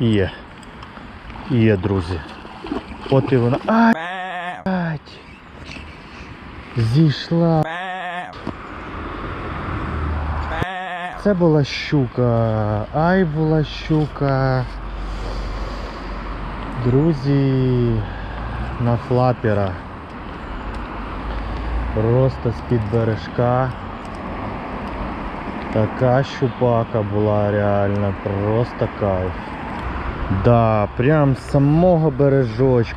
Є. Є, друзі. От і вона. Ай! блядь. Зійшла. Це була щука. Ай була щука. Друзі, на флапера. Просто з-під бережка. Така щупака була реально, просто кайф. Да, прям з самого бережочка.